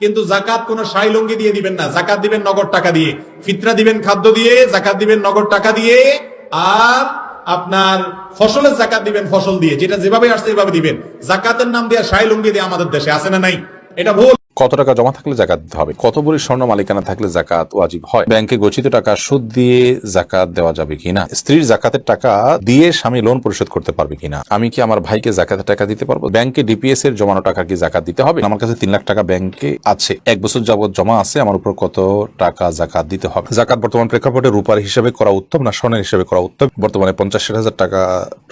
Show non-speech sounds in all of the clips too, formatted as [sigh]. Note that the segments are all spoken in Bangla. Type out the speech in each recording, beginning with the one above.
কিন্তু জাকাত কোন সাই লুঙ্গি দিয়ে দিবেন না। জাকাত দিবেন নগদ টাকা দিয়ে। ফিতরা দিবেন খাদ্য দিয়ে জাকাত দিবেন নগদ টাকা দিয়ে, আর আপনার ফসলের জাকাত দিবেন ফসল দিয়ে। যেটা যেভাবে আসছে এভাবে দিবেন। জাকাতের নাম দিয়ে সাই লুঙ্গি দিয়ে আমাদের দেশে আছে না নাই? এটা ভুল। কত টাকা জমা থাকলে জাকাত দিতে হবে? কত ভরি স্বর্ণ মালিকানা থাকলে জাকাত ওয়াজিব হয়? ব্যাংকে গচ্ছিত টাকা সুদ দিয়ে জাকাত দেওয়া যাবে কিনা? স্ত্রীর জাকাতের টাকা দিয়ে স্বামী লোন পরিশোধ করতে পারবে কিনা? আমি কি আমার ভাইকে জাকাতের টাকা দিতে পারব? ব্যাংকে ডিপিএস এর জমানো টাকা কি জাকাত দিতে হবে? আমার কাছে তিন লাখ টাকা ব্যাংকে আছে। এক বছর যাবত জমা আছে, আমার উপর কত টাকা জাকাত দিতে হবে? জাকাত বর্তমান প্রেক্ষাপটে রূপার হিসেবে করা উত্তম না স্বর্ণের হিসেবে করা উত্তম? বর্তমানে পঞ্চাশ ষাট হাজার টাকা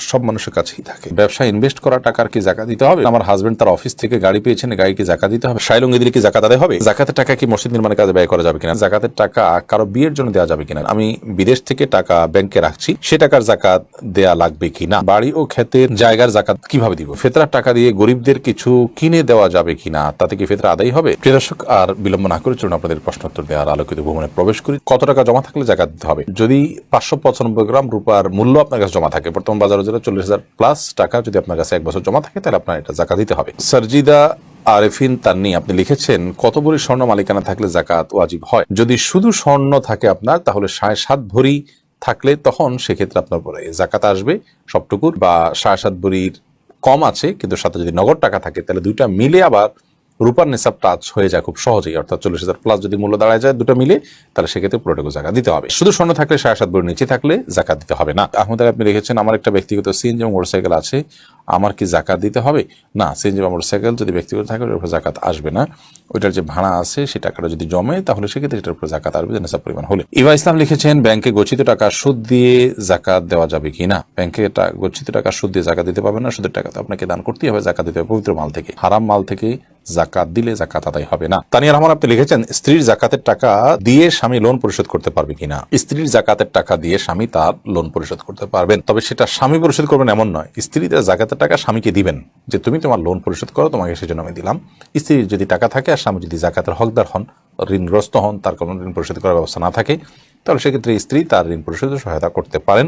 সব মানুষের কাছেই থাকে। ব্যবসা ইনভেস্ট করা টাকার কি জাকাত দিতে হবে? আমার হাজবেন্ড তার অফিস থেকে গাড়ি পেয়েছেন গাড়ি কি জাকাত দিতে হবে। সাইলঙ্গি দিলে কি জাকাত আদায় হবে? জাকাতের টাকা কি মসজিদ নির্মাণের কাজে ব্যয় করা যাবে কিনা? জাকাতের টাকা কারও বিয়ের জন্য দেওয়া যাবে কিনা? আমি বিদেশ থেকে টাকা ব্যাংকে রাখছি, সে টাকার জাকাত দেয়া লাগবে কিনা? বাড়ি ও ক্ষেতের জায়গার জাকাত কীভাবে দিব? ফেতরার টাকা দিয়ে গরিবদের কিছু কিনে দেওয়া যাবে কিনা? তাতে কি ফেতরা আদায় হবে? প্রিয় দর্শক, আর বিলম্ব না করে চলুন আপনাদের প্রশ্ন প্রশ্নোত্তর দেওয়ার আলোকিত ভ্রমণে প্রবেশ করি। কত টাকা জমা থাকলে জাকাত দিতে হবে? যদি পাঁচশো পঁচানব্বই গ্রাম রূপার মূল্য আপনার কাছে জমা থাকে বর্তমান বাজারে চল্লিশ হাজার প্লাস টাকা যদি আপনার কাছে এক বছর জমা থাকে, তাহলে আপনার এটা জাকাত দিতে হবে। সার্জিদা আরেফিন তান্নি, আপনি লিখেছেন, কত ভরি স্বর্ণ মালিকানা থাকলে জাকাত ওয়াজিব হয়? যদি শুধু স্বর্ণ থাকে আপনার, তাহলে সাড়ে সাত ভরি থাকলে তখন সেক্ষেত্রে আপনার পরে জাকাত আসবে সবটুকুর বা সাড়ে সাত ভরির কম আছে, কিন্তু সাথে যদি নগদ টাকা থাকে, তাহলে দুইটা মিলে আবার রূপার নিসাব টাচ হয়ে যায় খুব সহজেই। অর্থাৎ চল্লিশ হাজার প্লাস যদি মূল্য দাঁড়ায় যায় দুটো মিলে, তাহলে সেক্ষেত্রে পুরোটুকু জাকাত দিতে হবে। শুধু স্বর্ণ থাকলে সাড়ে সাত ভরি নিচে থাকলে জাকাত দিতে হবে না। আহমদ আপনি রেখেছেন আমার একটা ব্যক্তিগত সিএনজি মোটরসাইকেল আছে। আমার কি জাকাত দিতে হবে? না, সিএনজি বা মোটরসাইকেল যদি ব্যক্তিগত থাকে, ওটার উপর জাকাত আসবে না। ওইটার যে ভাড়া আছে সেই টাকাটা যদি জমে, তাহলে সেক্ষেত্রে সেটার উপর জাকাত আসবে, যে নেশাব পরিমাণ হলে। ইভা ইসলাম লিখেছেন, ব্যাংকে গচ্ছিত টাকা সুদ দিয়ে জাকাত দেওয়া যাবে কি না? ব্যাংকে গচ্ছিত টাকা সুদ দিয়ে জাকাত দিতে পারবে না, সুদের টাকা তো আপনাকে দান করতেই হবে, জাকাত দিতে হবে পবিত্র মাল থেকে। হারাম মাল থেকে জাকাত দিলে জাকাত আদায় হবে না। তানিয়া রহমান, আপনি লিখেছেন, স্ত্রীর জাকাতের টাকা দিয়ে স্বামী লোন পরিশোধ করতে পারবে কিনা স্ত্রীর জাকাতের টাকা দিয়ে স্বামী তার লোন পরিশোধ করতে পারবেন। তবে সেটা স্বামী পরিশোধ করবেন এমন নয়। স্ত্রী তার জাকাতের টাকা স্বামীকে দিবেন যে তুমি তোমার লোন পরিশোধ করো, তোমাকে সেজন্য আমি দিলাম। স্ত্রীর যদি টাকা থাকে আর স্বামী যদি জাকাতের হকদার হন, ঋণগ্রস্ত হন, তার কোনো ঋণ পরিশোধ করার ব্যবস্থা না থাকে, তাহলে সেক্ষেত্রে স্ত্রী তার ঋণ পরিশোধে সহায়তা করতে পারেন।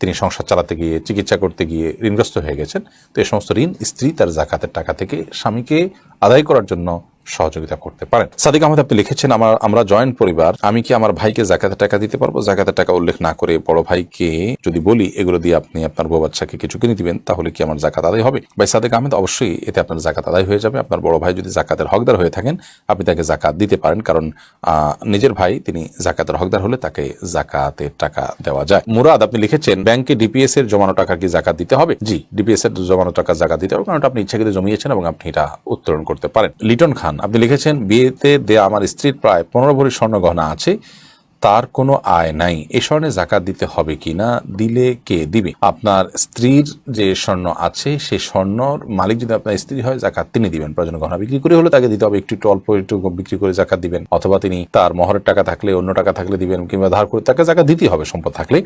তিনি সংসার চালাতে গিয়ে, চিকিৎসা করতে গিয়ে ঋণগ্রস্ত হয়ে গেছেন। তো এই সমস্ত ঋণ স্ত্রী তার জাকাতের টাকা থেকে স্বামীকে আদায় করার জন্য সহযোগিতা করতে পারেন। সাদিক আহমদ, আপনি লিখেছেন, আমার, আমরা জয়েন্ট পরিবার, আমি কি আমার ভাইকে জাকাতের টাকা দিতে পারব? জাকাতের টাকা উল্লেখ না করে বড় ভাইকে যদি বলি, এগুলো দিয়ে আপনি আপনার বউ বাচ্চাকে কিছু কিনে দিবেন, তাহলে কি আমার জাকাত আদায় হবে? ভাই সাদিক আহমেদ, অবশ্যই এতে আপনার জাকাত আদায় হয়ে যাবে। আপনার বড় ভাই যদি জাকাতের হকদার হয়ে থাকেন, আপনি তাকে জাকাত দিতে পারেন। কারণ নিজের ভাই তিনি জাকাতের হকদার হলে তাকে জাকাতের টাকা দেওয়া যায়। মুরাদ, আপনি লিখেছেন, ব্যাংকে ডিপিএস এর জমানো টাকা কি জাকাত দিতে হবে? জি, ডিপিএস এর জমানো টাকা জাকাত দিতে হবে। কারণ আপনি ইচ্ছাকৃত জমিয়েছেন এবং আপনি এটা উত্তোলন করতে পারেন। লিটন খান আপনি লিখেছেন, বিয়েতে দেয়া আমার স্ত্রীর প্রায় পনেরো ভরি স্বর্ণ গহনা আছে, তার কোনো আয় নাই। এ স্বর্ণে জাকাত দিতে হবে কিনা? দিলে কে দিবে? আপনার স্ত্রীর যে স্বর্ণ আছে সেই স্বর্ণর মালিক যদি আপনার স্ত্রী হয়, জাকাত তিনি দিবেন। প্রয়োজন গহনা বিক্রি করে হলে তাকে দিতে হবে। একটু একটু, অল্প একটু বিক্রি করে জাকাত দিবেন। অথবা তিনি তার মহরের টাকা থাকলে, অন্য টাকা থাকলে দিবেন, কিংবা ধার করে তাকে জাকাত দিতেই হবে সম্পদ থাকলে।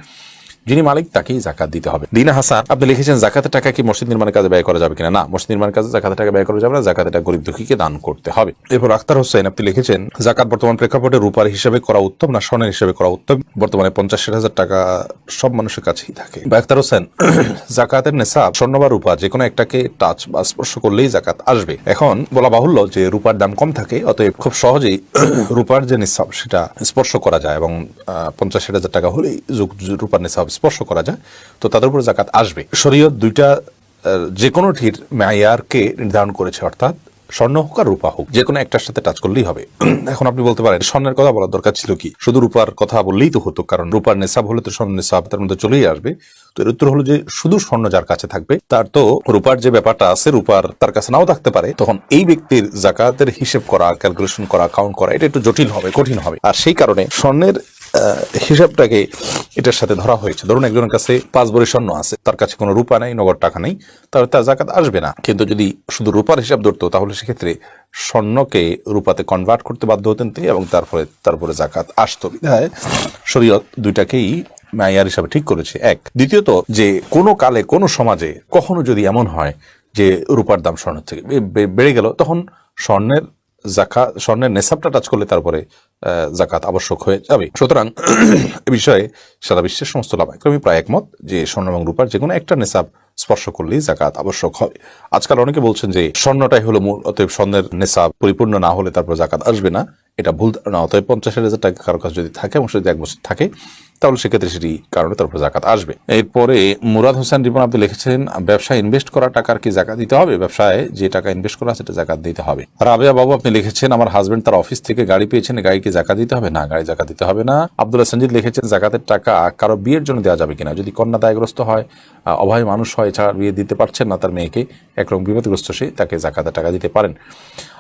যিনি মালিক, তাকেই জাকাত দিতে হবে। দিনা হাসান, আপনি লিখেছেন জাকাতের টাকা কি মসজিদ নির্মাণের কাজে ব্যয় করা যাবে কিনা? না, মসজিদ নির্মাণের কাজে জাকাতের টাকা ব্যয় করা যাবে না জাকাতের টাকা গরিব দুঃখীকে দান করতে হবে। এরপর আখতার হোসেন, আপনি লিখেছেন জাকাত বর্তমান প্রেক্ষাপটে রূপার হিসেবে করা উত্তম না স্বর্ণের হিসেবে করা উত্তম? বর্তমানে পঞ্চাশ ষাট হাজার টাকা সব মানুষের কাছেই থাকে। বা আখতার হোসেন [clears throat] জাকাতের নেশাব, স্বর্ণ বা রূপা, যে কোনো একটাকে টাচ বা স্পর্শ করলেই জাকাত আসবে। এখন বলা বাহুল্য যে রূপার দাম কম থাকে, অতএব খুব সহজেই [clears throat] রূপার যে নিসাব সেটা স্পর্শ করা যায় এবং পঞ্চাশ ষাট হাজার টাকা হলেই রূপার নিসাব স্পর্শ করা যায়, তো তাদের উপরে জাকাত আসবে। শরীয়ত দুইটা যে কোনোটির মেয়ারকে নির্ধারণ করেছে, অর্থাৎ স্বর্ণ হোক আর রূপা হোক যে কোনো একটার সাথে টাচ করলেই হবে। [clears throat] এখন আপনি বলতে পারেন, স্বর্ণের কথা বলার দরকার ছিল কি? শুধু রূপার কথা বললেই তো হতো, কারণ রূপার নেশাব হলে তো স্বর্ণ নেশাব তার মধ্যে চলেই আসবে। তো এর উত্তর হলো যে, শুধু স্বর্ণ যার কাছে থাকবে, তার তো রূপার যে ব্যাপারটা আছে, রূপার তার কাছে নাও থাকতে পারে, তখন এই ব্যক্তির জাকাতের হিসেব করা ক্যালকুলেশন করা কাউন্ট করা, এটা একটু জটিল হবে, কঠিন হবে। আর সেই কারণে স্বর্ণের হিসাবটাকে এটার সাথে ধরা হয়েছে। ধরুন একজনের কাছে পাঁচ ভরি স্বর্ণ আছে, তার কাছে কোনো রূপা নেই, নগদ টাকা নেই, তাহলে তার জাকাত আসবে না। কিন্তু যদি শুধু রূপার হিসাব ধরতো, তাহলে সেক্ষেত্রে স্বর্ণকে রূপাতে কনভার্ট করতে বাধ্য হতেন তিনি এবং তারপরে তারপরে জাকাত আসতো। বিধায় শরীয়ত দুইটাকেই মায়ার হিসাবে ঠিক করেছে। এক, দ্বিতীয়ত যে কোনো কালে, কোনো সমাজে কখনো যদি এমন হয় যে রূপার দাম স্বর্ণের থেকে বেড়ে গেল, তখন স্বর্ণের জাকা স্বর্ণের নেশাবটা টাচ করলে তারপরে জাকাত আবশ্যক হয়ে যাবে। সুতরাং [clears throat] এ বিষয়ে সারা বিশ্বের সমস্ত লাভাক্রমী প্রায় একমত যে স্বর্ণ এবং রূপার যে কোনো একটা নেশাব স্পর্শ করলেই জাকাত আবশ্যক হবে আজকাল অনেকে বলছেন যে স্বর্ণটাই হলো মূল, অতএব স্বর্ণের নেশাব পরিপূর্ণ না হলে তারপর জাকাত আসবে না। এটা ভুল ধারণা, অতএব পঞ্চাশ হাজার টাকা কারও কাছে যদি থাকে এবং সেটা এক বছর থাকে, তাহলে সেক্ষেত্রে সেটি কারণে তারপর জাকাত আসবে। এরপরে মুরাদ হোসেন রিপন আপনি লিখেছেন, ব্যবসায় ইনভেস্ট করা টাকার কি জাকাত দিতে হবে? ব্যবসায় যে টাকা ইনভেস্ট করা সেটা জাকাত দিতে হবে। রাবেয়া বাবু আপনি লিখেছেন, আমার হাজবেন্ড তার অফিস থেকে গাড়ি পেয়েছেন, গাড়ি কি জাকাত দিতে হবে? না, গাড়ি জাকাত দিতে হবে না। আব্দুল্লাহ সঞ্জিদ লিখেছেন, জাকাতের টাকা কারও বিয়ের জন্য দেওয়া যাবে কিনা? যদি কন্যা দায়গ্রস্ত হয় অভাবী মানুষ হয়, এছাড়া বিয়ে দিতে পারছেন না তার মেয়েকে, একরকম বিপদগ্রস্ত সে তাকে জাকাতের টাকা দিতে পারেন।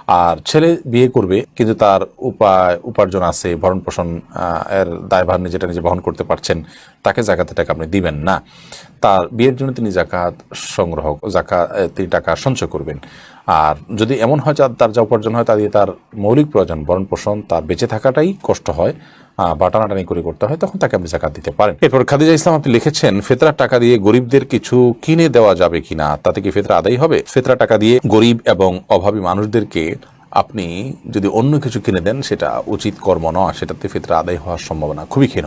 আর ছেলে বিয়ে করবে, কিন্তু তার উপায়, উপার্জন আছে ভরণ পোষণ এর দায়ভার নিজেটা নিজে বহন করতে পারছেন, তাকে জাকাতের টাকা আপনি দিবেন না। তার বিয়ের জন্য তিনি জাকাত সংগ্রহ জাকা তিনি টাকা সঞ্চয় করবেন। আর যদি এমন হয় তার যা উপার্জন হয় তা দিয়ে তার মৌলিক প্রয়োজন ভরণ পোষণ তার বেঁচে থাকাটাই কষ্ট হয়। বা টানাটানি করে করতে হয়, তখন তাকে আপনি জাকাত দিতে পারেন। এরপর খাদিজা ইসলাম আপনি লিখেছেন, ফেতরার টাকা দিয়ে গরিবদের কিছু কিনে দেওয়া যাবে কিনা, তাতে কি ফেতরা আদায় হবে? ফেতরা টাকা দিয়ে গরিব এবং অভাবী মানুষদেরকে আপনি যদি অন্য কিছু কিনে দেন, সেটা উচিত কর্ম নয়, সেটাতে ফিতরা আদায় হওয়ার সম্ভাবনা খুবই ক্ষীণ।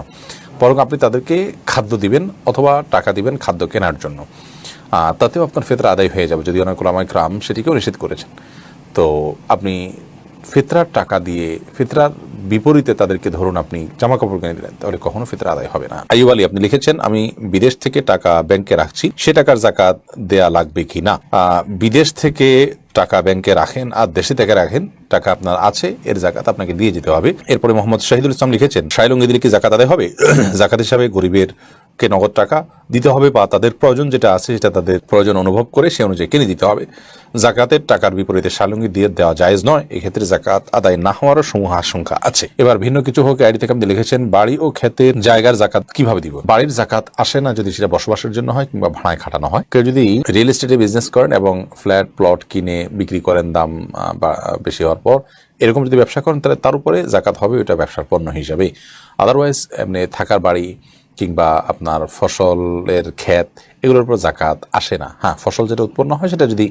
বরং আপনি তাদেরকে খাদ্য দিবেন অথবা টাকা দিবেন খাদ্য কেনার জন্য। তাতেও আপনার ফেতরা আদায় হয়ে যাবে যদি অনেক ওলামাই ক্রাম সেটিকেও নিষেধ করেছেন। তো আপনি ফিতরার টাকা দিয়ে, ফিতরার বিপরীতে তাদেরকে ধরুন আপনি জামা কাপড় কিনে দিলেন, তাহলে কখনো ফিতরা আদায় হবে না। আইব আলী, আপনি লিখেছেন, আমি বিদেশ থেকে টাকা ব্যাংকে রাখছি, সে টাকার জাকাত দেয়া লাগবে কি না? বিদেশ থেকে টাকা ব্যাংকে রাখেন আর দেশে থেকে রাখেন, টাকা আপনার আছে, এর জাকাত আপনাকে দিয়ে যেতে হবে। এরপরে মোহাম্মদ শাহিদুল ইসলাম লিখেছেন শাইলঙ্গি দিলে কি জাকাত আদায় হবে? [clears throat] জাকাত হিসাবে গরিবের কে নগদ টাকা দিতে হবে বা তাদের প্রয়োজন যেটা আছে সেটা তাদের প্রয়োজন অনুভব করে সে অনুযায়ী কিনে দিতে হবে। জাকাতের টাকার বিপরীতে শালঙ্গি দিয়ে দেওয়া জায়েজ নয়, এক্ষেত্রে জাকাত আদায় না হওয়ারও সমূহ আশঙ্কা আছে। এবার ভিন্ন কিছু হোক আইডি থেকে আপনি লিখেছেন, বাড়ি ও ক্ষেতের জায়গার জাকাত কীভাবে দিব? বাড়ির জাকাত আসে না যদি সেটা বসবাসের জন্য হয় কিংবা ভাড়ায় খাটানো হয়। কেউ যদি রিয়েল এস্টেটে বিজনেস করেন এবং ফ্ল্যাট, প্লট কিনে বিক্রি করেন দাম বেশি হওয়ার পর এরকম যদি ব্যবসা করেন, তাহলে তার উপরে জাকাত হবে, ওটা ব্যবসার পণ্য হিসাবে আদারওয়াইজ এমনি থাকার বাড়ি কিংবা আপনার ফসলের ক্ষেত, এগুলোর উপর জাকাত আসে না। হ্যাঁ ফসল যেটা উৎপন্ন হয় সেটা যদি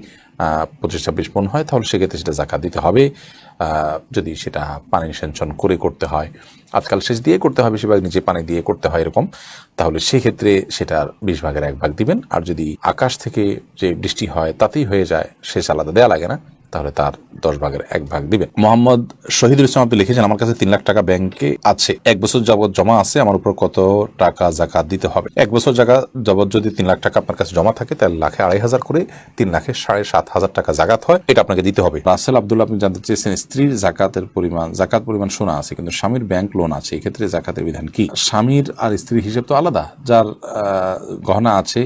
পঁচিশ, ছাব্বিশ মন হয়, তাহলে সেক্ষেত্রে সেটা জাকাত দিতে হবে। যদি সেটা পানি সেঞ্চন করে করতে হয়, আজকাল সেচ দিয়ে করতে হয় বেশিরভাগ নিচে পানি দিয়ে করতে হয় এরকম, তাহলে সেক্ষেত্রে সেটার বিশ ভাগের এক ভাগ দিবেন। আর যদি আকাশ থেকে যে বৃষ্টি হয়, তাতেই হয়ে যায়, সেচ আলাদা দেওয়া লাগে না। তাহলে তার দশ ভাগের এক ভাগ দিবে। মোহাম্মদ শহীদুল ইসলাম আপনি লিখেছেন, আমার কাছে তিন লাখ টাকা ব্যাংকে আছে। এক বছর যাবৎ জমা আছে, আমার উপর কত টাকা জাকাত দিতে হবে? এক বছর জায়গা যাবত যদি তিন লাখ টাকা আপনার কাছে জমা থাকে, তাহলে লাখে আড়াই হাজার করে তিন লাখে সাড়ে সাত হাজার টাকা জাকাত হয়। এটা আপনাকে দিতে হবে। রাসেল আবদুল্লাহ, আপনি জানতে চেয়েছেন, স্ত্রীর জাকাতের পরিমাণ, জাকাত পরিমাণ শোনা আছে, কিন্তু স্বামীর ব্যাংক লোন আছে। এক্ষেত্রে জাকাতের বিধান কি? স্বামীর আর স্ত্রীর হিসেব তো আলাদা। যার গহনা আছে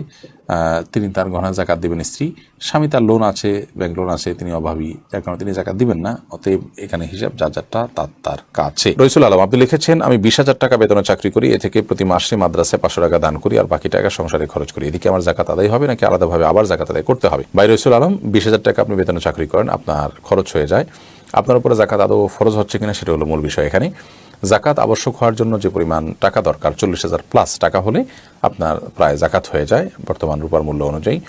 তিনি তার গহনা জাকাত দিবেন স্ত্রী। স্বামী তার লোন আছে ব্যাংক লোন আছে, তিনি অভাবী, যার কারণে তিনি জাকাত দিবেন না। অতএব এখানে হিসাব যার যারটা তার তার কাছে। রইসুল আলম, আপনি লিখেছেন, আমি বিশ হাজার টাকা বেতনে চাকরি করি, এ থেকে প্রতি মাসে মাদ্রাসায় পাঁচশো টাকা দান করি, আর বাকি টাকা সংসারে খরচ করি। এদিকে আমার জাকাত আদায় হবে নাকি আলাদাভাবে আবার জাকাত আদায় করতে হবে? বাই রইসুল আলম, বিশ হাজার টাকা আপনি বেতনে চাকরি করেন, আপনার খরচ হয়ে যায়। আপনার উপরে জাকাত আদৌ ফরজ হচ্ছে কিনা সেটা হলো মূল বিষয় এখানে। জাকাত আবশ্যক হওয়ার জন্য যে পরিমাণ টাকা দরকার, চল্লিশ হাজার প্লাস টাকা হলে আপনার প্রায় জাকাত হয়ে যায় বর্তমান রূপার মূল্য অনুযায়ী।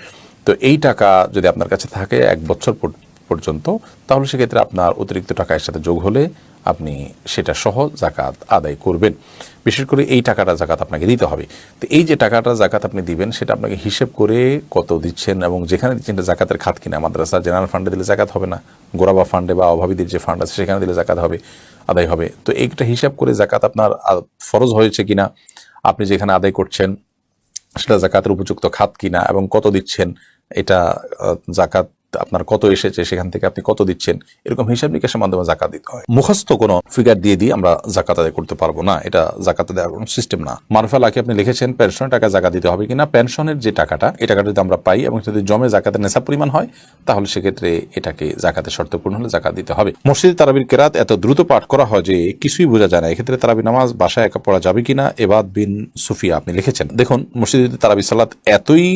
তো এই টাকা যদি আপনার কাছে থাকে এক বছর পর- পর্যন্ত, তাহলে সেক্ষেত্রে আপনার অতিরিক্ত টাকা এর সাথে যোগ হলে আপনি সেটা সহ জাকাত আদায় করবেন। বিশেষ করে এই টাকাটা জাকাত আপনাকে দিতে হবে। তো এই যে টাকাটা জাকাত আপনি দিবেন, সেটা আপনাকে হিসেব করে কত দিচ্ছেন এবং যেখানে দিচ্ছেন এটা জাকাতের খাত কিনা। মাদ্রাসা জেনারেল ফান্ডে দিলে জাকাত হবে না। গোরাবা ফান্ডে বা অভাবীদের যে ফান্ড আছে, সেখানে দিলে জাকাত হবে, আদায় হবে। তো এইটা হিসাব করে জাকাত আপনার ফরজ হয়েছে কিনা, আপনি যেখানে আদায় করছেন, সেটা জাকাতের উপযুক্ত খাত কিনা এবং কত দিচ্ছেন, এটা জাকাত আপনার কত এসেছে, সেখান থেকে আপনি কত দিচ্ছেন, এরকম হিসাব নিকাশের মাধ্যমে জাকাত দিতে হয়। মুখস্থ কোনো ফিগার দিয়ে দিয়ে আমরা জাকাত আদায় করতে পারব না। এটা জাকাত দেওয়ার কোনো সিস্টেম না। মারুফা লাকি আপনি লিখেছেন পেনশনের টাকা জাকাত দিতে হবে কিনা? পেনশনের যে টাকাটা, এই টাকাটা যদি আমরা পাই এবং যদি জমে জাকাতের নেশা পরিমাণ হয়, তাহলে সেক্ষেত্রে এটাকে জাকাতের শর্ত পূর্ণ হলে জাকাত দিতে হবে। মসজিদে তারাবির কেরাত এত দ্রুত পাঠ করা হয় যে কিছুই বোঝা যায় না। এক্ষেত্রে তারাবি নামাজ বাসায় একা পড়া যাবে কিনা? এবাদ বিন সুফিয়া আপনি লিখেছেন। দেখুন, মসজিদে তারাবি সালাত এতই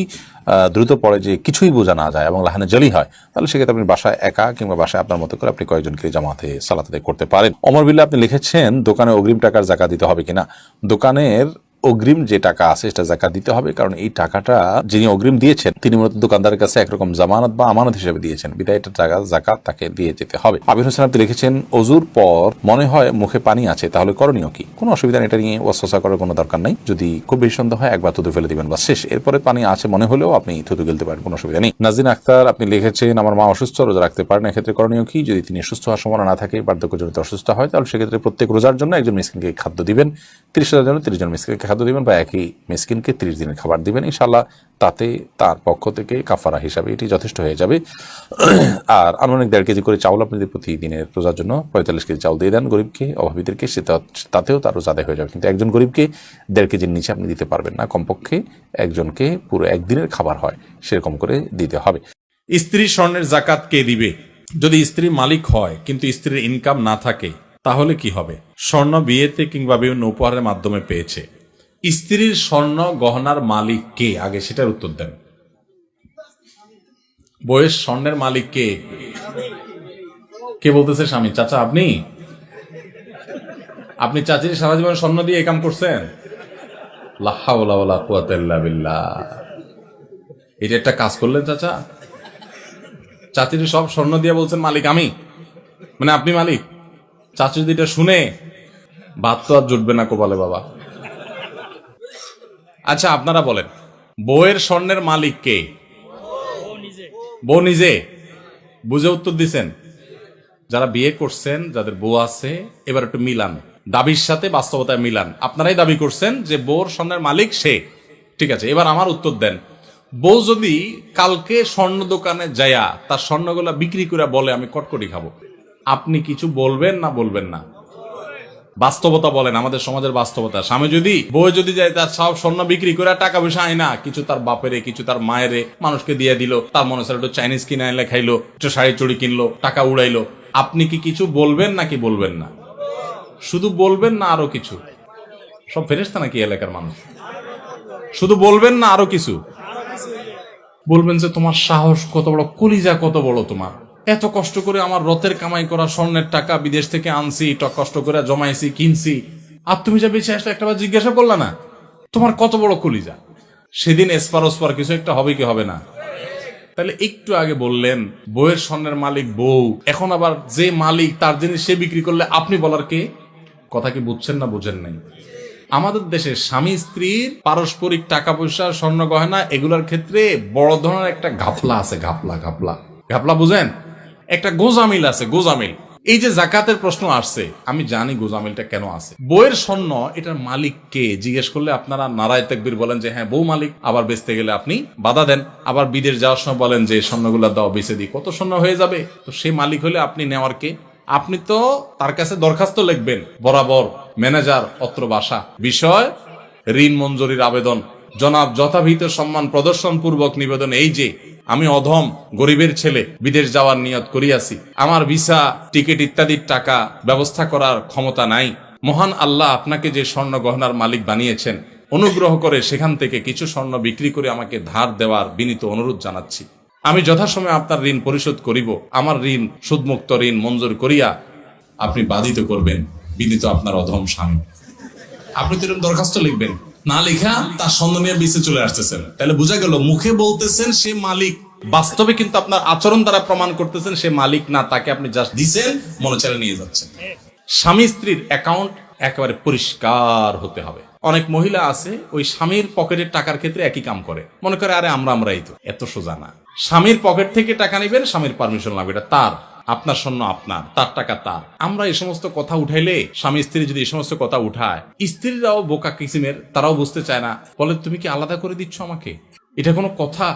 দ্রুত পড়ে যে কিছুই বোঝা না যায় এবং লাহানে জলি হয়, তাহলে সেক্ষেত্রে আপনি বাসায় একা কিংবা বাসায় আপনার মতো করে আপনি কয়েকজনকে জামাতে সালাতে করতে পারেন। অমর বিল্লা, আপনি লিখেছেন, দোকানে অগ্রিম টাকার জাকা দিতে হবে কিনা? দোকানের অগ্রিম যে টাকা আছে, সেটা জাকাত দিতে হবে। কারণ এই টাকাটা যিনি অগ্রিম দিয়েছেন, তিনি মূলত দোকানদারের কাছে একরকম জামানত বা আমানত হিসেবে দিয়েছেন। বিদায় টাকা, জাকাত তাকে দিয়ে যেতে হবে। আবির হোসেন আপনি লিখেছেন, অজুর পর মনে হয় মুখে পানি আছে, তাহলে করণীয় কি? কোনো অসুবিধা এটা নিয়ে ওয়াসওয়াসা করার কোনো দরকার নাই। যদি খুব বেশি সন্দেহ হয়, একবার থুতু ফেলে দিবেন বা শেষ। এরপরে পানি আছে মনে হলেও আপনি থুতু গেলতে পারেন, কোনো অসুবিধা নেই। নাজিন আক্তার আপনি লিখেছেন, আমার মা অসুস্থ, রোজা রাখতে পারেন। এক্ষেত্রে করণীয় কি? যদি তিনি সুস্থ হওয়ার সম্ভাবনা না থাকে, বার্ধক্যজনিত অসুস্থ হয়, তাহলে সেক্ষেত্রে প্রত্যেক রোজার জন্য একজন মিসকিনকে খাদ্য দিবেন। তিরিশ হাজার জন্য তিরিশ জন মিসকিনকে খাদ্য দিবেন বা একই মিসকিনকে তিরিশ দিনের খাবার দিবেন ইনশাল্লাহ তাতে তার পক্ষ থেকে কাফারা হিসাবে এটি যথেষ্ট হয়ে যাবে। আর আনুমানিক দেড় কেজি করে চাউল আপনি প্রতিদিনের রোজার জন্য পঁয়তাল্লিশ কেজি চাউল দিয়ে দেন, গরিবকে, অভাবীদেরকে, সে তাতেও তার রোজা আদায় হয়ে যাবে। কিন্তু একজন গরিবকে দেড় কেজির নিচে আপনি দিতে পারবেন না। কমপক্ষে একজনকে পুরো একদিনের খাবার হয়, সেরকম করে দিতে হবে। স্ত্রী স্বর্ণের জাকাত কে দিবে? যদি স্ত্রী মালিক হয়, কিন্তু স্ত্রীর ইনকাম না থাকে, তাহলে কি হবে? স্বর্ণ বিয়েতে কিংবা বিভিন্ন উপহারের মাধ্যমে পেয়েছে। স্ত্রীর স্বর্ণ গহনার মালিক কে? আগে সেটার উত্তর দেন। বইয়ের স্বর্ণের মালিক কে? কে বলতেছে স্বামী? চাচা, আপনি? আপনি চাচির সারা জীবন স্বর্ণ দিয়ে কাম করছেন? এটা একটা কাজ করলেন, চাচা? চাচির সব স্বর্ণ দিয়ে বলছেন, মালিক, আমি? মানে আপনি মালিক? চাচি যদি এটা শুনে ভাত তো আর জুটবে না কোপালে, বাবা। আচ্ছা আপনারা বলেন, বউয়ের স্বর্ণের মালিক কে? বউ নিজে। বুঝে উত্তর দিছেন। যারা বিয়ে করছেন, যাদের বউ আছে, এবার একটু মিলান। দাবির সাথে বাস্তবতায় মিলান। আপনারাই দাবি করছেন যে বউর স্বর্ণের মালিক সে। ঠিক আছে, এবার আমার উত্তর দেন। বউ যদি কালকে স্বর্ণ দোকানে যায়া তার স্বর্ণগুলা বিক্রি করে বলে, আমি কটকটি খাব। আপনি কিছু বলবেন না বলবেন না? বাস্তবতা বলেন, আমাদের সমাজের বাস্তবতা। স্বামী যদি, বউ যদি যায়, তার সব স্বর্ণ বিক্রি করে টাকা পয়সা আয় না, কিছু তার বাপেরে, কিছু তার মায়েরে মানুষকে দিয়ে দিল, তার মনে হচ্ছে একটু চাইনিজ কিনে এনে খাইলো, একটু শাড়ি চুড়ি কিনলো, টাকা উড়াইলো। আপনি কি কিছু বলবেন নাকি বলবেন না? শুধু বলবেন না আরও কিছু। সব ফেরেস্তা নাকি এলাকার মানুষ? শুধু বলবেন না আরও কিছু। বলবেন যে, তোমার সাহস কত বড়, কলিজা কত বড় তোমার? এত কষ্ট করে আমার রথের কামাই করা স্বর্ণের টাকা বিদেশ থেকে আনছি কষ্ট করে জমাইছি, কিনছি। আর তুমি যা বেশি আসলে একটা জিজ্ঞাসা করলা না? তোমার কত বড় কলিজা। সেদিন এসপার ওসপার কিছু একটা হবে কি হবে না? তাহলে একটু আগে বললেন, বইয়ের স্বর্ণের মালিক বউ। এখন আবার যে মালিক, তার জিনিস সে বিক্রি করলে আপনি বলার কে? কথা কি বুঝছেন না বুঝেন নাই? আমাদের দেশে স্বামী স্ত্রীর পারস্পরিক টাকা পয়সা, স্বর্ণ গয়না এগুলোর ক্ষেত্রে বড় ধরনের একটা ঘাপলা আছে, ঘাপলা ঘাপলা। ঘাপলা বুঝেন? একটা গোজামিল আছে, গোজামিল। এই যে জাকাতের প্রশ্ন আসছে, আমি জানি গোজামিলটা কেন আছে। বইয়ের স্বর্ণ, এটার মালিক কে? জিজ্ঞেস করলে আপনারা নারায় তেকবির বলেন যে হ্যাঁ বউ মালিক। আবার বেচতে গেলে আপনি বাধা দেন। আবার বিদেশ যাওয়ার সময় বলেন যে, স্বর্ণগুলো দাও, বেচে দিই। কত স্বর্ণ হয়ে যাবে? তো সেই মালিক হলে আপনি নেওয়ার কে? আপনি তো তার কাছে দরখাস্ত লিখবেন। বরাবর, ম্যানেজার, অত্র বাসা। বিষয়, ঋণ মঞ্জুরির আবেদন। জনাব যথাভীত সম্মান প্রদর্শন পূর্বক নিবেদন এই যে, আমি অধম গরিবের ছেলে, বিদেশ যাওয়ার নিয়ত করিয়াছি। আমার ভিসা, টিকিট ইত্যাদির টাকা ব্যবস্থা করার ক্ষমতা নাই। মহান আল্লাহ আপনাকে যে স্বর্ণ গহনার মালিক বানিয়েছেন, অনুগ্রহ করে সেখান থেকে কিছু স্বর্ণ বিক্রি করে আমাকে ধার দেওয়ার বিনীত অনুরোধ জানাচ্ছি। আমি যথাসময়ে আপনার ঋণ পরিশোধ করিব। আমার ঋণ সুদমুক্ত ঋণ মঞ্জুর করিয়া আপনি বাধিত করবেন, বিনীত আপনার অধম স্বামী। আপনি তো দরখাস্ত লিখবেন। না লেখা, তার সন্দেহ নিয়ে বিচে চলে আসতেছেন। তাহলে বোঝা গেল, মুখে বলতেছেন সে মালিক। বাস্তবে কিন্তু আপনার আচরণ দ্বারা প্রমাণ করতেছেন সে মালিক না, তাকে আপনি জাস্ট দিছেন মনে চালে নিয়ে যাচ্ছেন। স্বামী স্ত্রীর অ্যাকাউন্ট একেবারে পরিষ্কার হতে হবে। অনেক মহিলা আছে, ওই স্বামীর পকেটের টাকার ক্ষেত্রে একই কাম করে। মনে করে, আরে, আমরা আমরাই তো, এত সোজা না। স্বামীর পকেট থেকে টাকা নেবেন, স্বামীর পারমিশন লাগবে, এটা তার। আপনার স্বর্ণ আপনার, তার টাকা তার। আমরা এই সমস্ত কথা উঠাইলে স্বামী স্ত্রী যদি এই সমস্ত কথা উঠায়, স্ত্রীরাও বোকা কিসিমের, তারাও বুঝতে চায় না। বলে, তুমি কি আলাদা করে দিচ্ছ আমাকে? এটা কোনো কথা?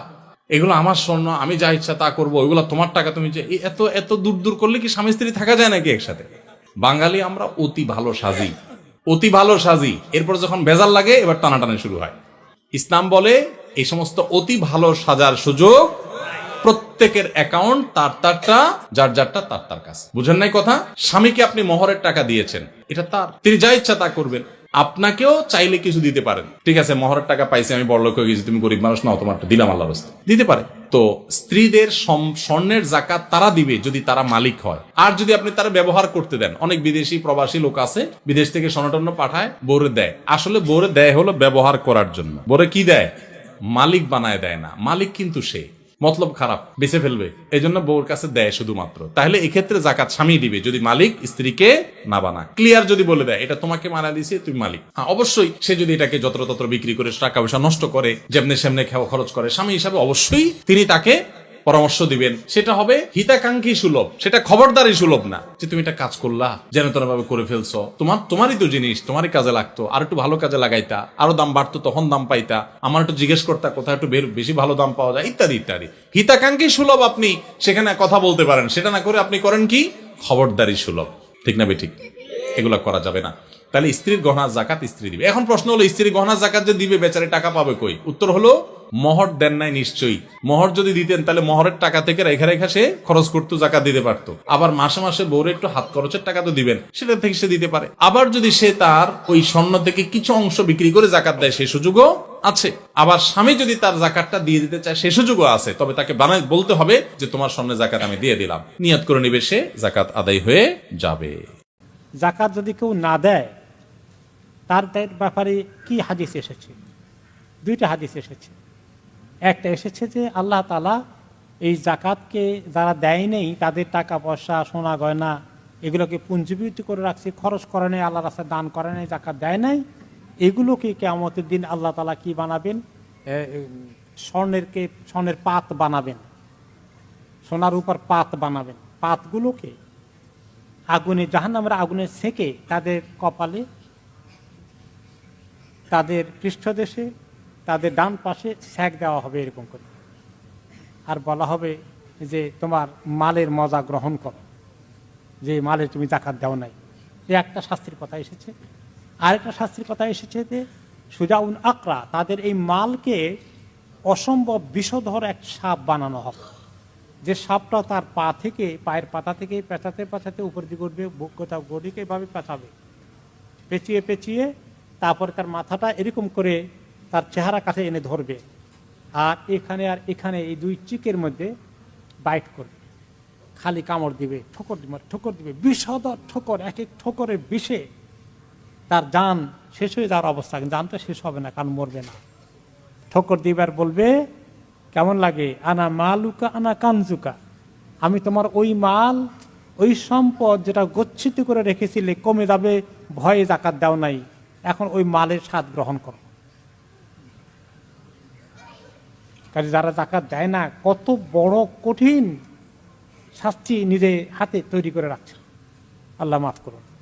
এগুলো আমার স্বর্ণ, আমি যা ইচ্ছা তা করব, ওইগুলো তোমার টাকা, তুমি যে এত এত দূর দূর করলে কি স্বামী স্ত্রী থাকা যায় নাকি একসাথে? বাঙালি আমরা অতি ভালো সাজি। অতি ভালো সাজি। এরপর যখন বেজাল লাগে, এবার টানাটানি শুরু হয়। ইসলাম বলে, এই সমস্ত অতি ভালো সাজার সুযোগ প্রত্যেকের অ্যাকাউন্ট তার তারটা, যার যারটা তার তার কাছে। বুঝেন নাই কথা? স্বামীকে আপনি মহরের টাকা দিয়েছেন, এটা তার। তিনি যা ইচ্ছা তা করবেন। আপনাকেও চাইলে কিছু দিতে পারেন। ঠিক আছে, মহরের টাকা পাইছি, আমি বড় লোক গেছি, তুমি গরিব মানুষ, নাও তোমারটা, দিলাম আল্লাহর রাস্তা দিতে পারে। তো স্ত্রীদের স্বর্ণের জাকাত তারা দিবে যদি তারা মালিক হয়। আর যদি আপনি তারা ব্যবহার করতে দেন, অনেক বিদেশি প্রবাসী লোক আছে, বিদেশ থেকে স্বর্ণটন্য পাঠায় বোরে দেয়। আসলে বোরে দেয় হলো ব্যবহার করার জন্য। বোরে কি দেয়? মালিক বানায় দেয় না। মালিক কিন্তু সে। মতলব খারাপ, বেছে ফেলবে। এই জন্য বউর কাছে দেয় শুধুমাত্র। তাহলে এক্ষেত্রে জাকাত স্বামী দিবে, যদি মালিক স্ত্রীকে না বানায়। ক্লিয়ার যদি বলে দেয়, এটা তোমাকে মানা দিছে তুমি মালিক। হ্যাঁ অবশ্যই সে যদি এটাকে যত্রতত্র বিক্রি করে, টাকা পয়সা নষ্ট করে যেমনি সেমনে খরচ করে, স্বামী হিসাবে অবশ্যই তিনি তাকে পরামর্শ দিবেন। সেটা হবে হিতাকাঙ্ক্ষী সুলভ, সেটা খবরদারি সুলভ না। যে তুমি এটা কাজ করলা, যেন তেন ভাবে করে ফেলছো। তোমার, তোমারই তো জিনিস, তোমারই কাজে লাগতো। আর একটু ভালো কাজে লাগাইতা, আরও দাম বাড়তো, তখন দাম পাইতা। আমার একটু জিজ্ঞেস করতা, কোথায় একটু বেশি ভালো দাম পাওয়া যায়, ইত্যাদি ইত্যাদি। হিতাকাঙ্ক্ষী সুলভ আপনি সেখানে কথা বলতে পারেন। সেটা না করে আপনি করেন কি? খবরদারি সুলভ। ঠিক না ঠিক এগুলো করা যাবে না। তাহলে স্ত্রীর গহনা জাকাত স্ত্রী দিবে। এখন প্রশ্ন হলো স্ত্রীর গহনা জাকাত যে দিবে, বেচারে টাকা পাবে কই? উত্তর হলো মহর দেন নাই নিশ্চয়ই। মহর যদি দিতেন, তাহলে মহরের টাকা থেকে রেখা রেখা সে খরচ করতো, জাকাত দিতে পারতো। আবার মাসে মাসে বউরে একটু হাত খরচের টাকা তো দিবেন, সেটা থেকে সে দিতে পারে। আবার যদি সে তার ওই স্বর্ণ থেকে কিছু অংশ বিক্রি করে জাকাত দেয় সেই সুযোগও আছে। আবার স্বামী যদি তার জাকাতটা দিয়ে দিতে চায়, সে সুযোগও আছে। তবে তাকে বানাই বলতে হবে যে, তোমার স্বর্ণের জাকাত আমি দিয়ে দিলাম। নিয়াত করে নিবে সে, জাকাত আদায় হয়ে যাবে। জাকাত যদি কেউ না দেয়, তার ব্যাপারে কি হাদিস এসেছে? দুইটা হাদিস এসেছে। একটা এসেছে যে আল্লাহ তালা এই জাকাতকে যারা দেয় নেই, তাদের টাকা পয়সা, সোনা, গয়না এগুলোকে পুঞ্জীবিত করে রাখছে, খরচ করে নেই আল্লাহ রাস্তায় দান করে নেই জাকাত দেয় নাই। এগুলোকে কেমতের দিন আল্লাহ তালা কি বানাবেন? স্বর্ণেরকে, স্বর্ণের পাত বানাবেন। সোনার উপর পাত বানাবেন। পাতগুলোকে আগুনে, জাহান্নামের আগুনে সেকে তাদের কপালে, তাদের পৃষ্ঠদেশে তাদের ডান পাশে স্যাক দেওয়া হবে এরকম করে। আর বলা হবে যে, তোমার মালের মজা গ্রহণ করো। যে মালের তুমি জাকাত দাও নাই। এই একটা শাস্তির কথা এসেছে। আরেকটা শাস্তির কথা এসেছে যে, সুজাউন আকরা, তাদের এই মালকে অসম্ভব বিষধর এক সাপ বানানো হবে। যে সাপটা তার পা থেকে, পায়ের পাতা থেকে পেঁচাতে পেঁচাতে উপর দিকে উঠবে কোথাও গড়িকে এভাবে পেঁচাবে। পেঁচিয়ে পেঁচিয়ে তারপরে তার মাথাটা এরকম করে তার চেহারা কাছে এনে ধরবে। আর এখানে আর এখানে এই দুই চিকের মধ্যে বাইট করবে। খালি কামড় দিবে, ঠোকর দিবে ঠোকর দিবে বিষদর ঠোকর এক এক ঠোকরের বিষে তার যান শেষ হয়ে যাওয়ার অবস্থা। কিন্তু শেষ হবে না, কারণ মরবে না। ঠোকর দিবার বলবে, কেমন লাগে? আনা মালুকা, আনা কানজুকা। আমি তোমার ওই মাল, ওই সম্পদ যেটা গচ্ছিত করে রেখেছিলে, কমে যাবে, ভয়ে জাকাত দাও নাই। এখন ওই মালের স্বাদ গ্রহণ করো। কাজে যারা জাকাত দেয় না, কত বড় কঠিন শাস্তি নিজে হাতে তৈরি করে রাখছে। আল্লাহ মাফ করুন।